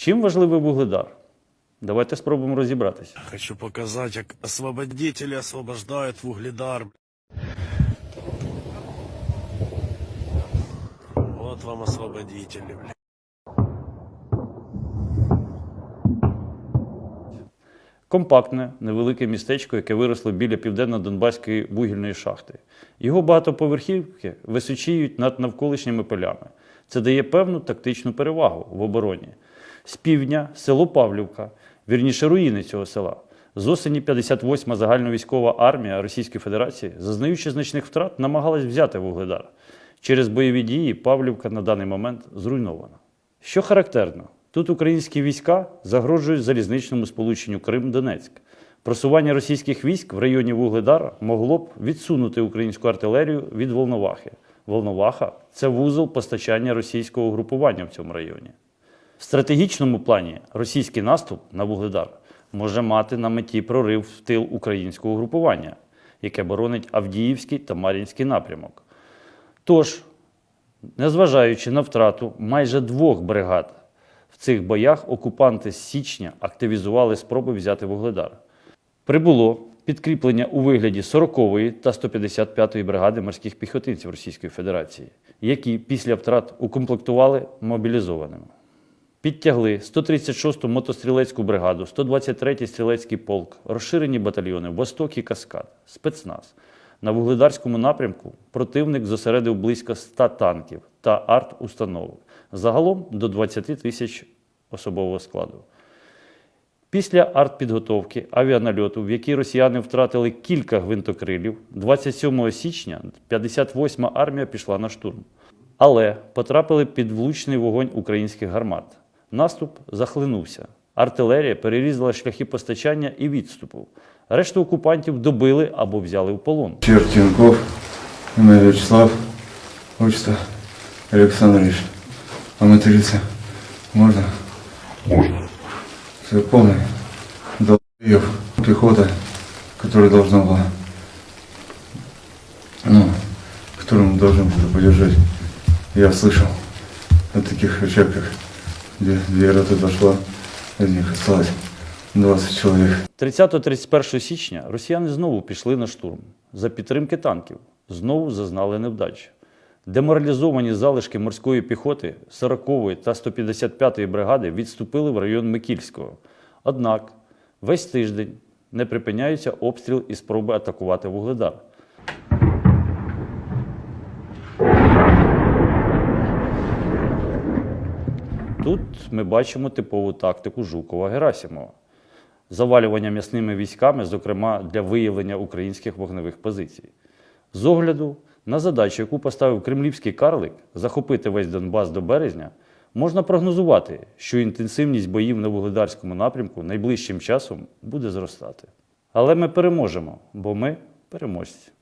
Чим важливий вугледар? Давайте спробуємо розібратися. Хочу показать, как освободители освобождают Вугледар. Вот вам освободители, блин. Компактне, невелике містечко, яке виросло біля південно-донбаської вугільної шахти. Його багатоповерхівки височіють над навколишніми полями. Це дає певну тактичну перевагу в обороні. З півдня село Павлівка, вірніше руїни цього села. З осені 58-ма загальновійськова армія Російської Федерації, зазнаючи значних втрат, намагалась взяти Вугледар. Через бойові дії Павлівка на даний момент зруйнована. Що характерно, тут українські війська загрожують залізничному сполученню Крим-Донецьк. Просування російських військ в районі Вугледара могло б відсунути українську артилерію від Волновахи. Волноваха це вузол постачання російського угрупування в цьому районі. В стратегічному плані російський наступ на Вугледар може мати на меті прорив в тил українського угрупування, яке боронить Авдіївський та Мар'їнський напрямок. Тож, незважаючи на втрату майже двох бригад, в цих боях окупанти з січня активізували спроби взяти Вугледар. Прибуло підкріплення у вигляді 40-ї та 155-ї бригади морських піхотинців Російської Федерації, які після втрат укомплектували мобілізованими. Підтягли 136-ту мотострілецьку бригаду, 123-й стрілецький полк, розширені батальйони Восток і Каскад, спецназ. На вугледарському напрямку противник зосередив близько 100 танків та арт-установок, загалом до 20 тисяч особового складу. Після артпідготовки авіанальоту, в якій росіяни втратили кілька гвинтокрилів, 27 січня 58-ма армія пішла на штурм. Але потрапили під влучний вогонь українських гармат. Наступ захлинувся. Артилерія перерізала шляхи постачання і відступу. Решту окупантів добили або взяли в полон. Чертенков, имя Вячеслав, отчество Александрович. А материться можно? Можно. Все полный долбоеб пехота, которая должна была, ну, которую мы должны были поддержать. Я слышал о таких вещах, как где две роты дошла, из них осталось 20 человек. 30-31 січня росіяни знову пішли на штурм за підтримки танків, знову зазнали невдачі. Деморалізовані залишки морської піхоти 40-ї та 155-ї бригади відступили в район Микільського. Однак весь тиждень не припиняється обстріл і спроби атакувати Вугледар. Тут ми бачимо типову тактику Жукова-Герасимова завалювання м'ясними військами, зокрема для виявлення українських вогневих позицій. З огляду на задачу, яку поставив кремлівський карлик захопити весь Донбас до березня, можна прогнозувати, що інтенсивність боїв на Вугледарському напрямку найближчим часом буде зростати. Але ми переможемо, бо ми переможці.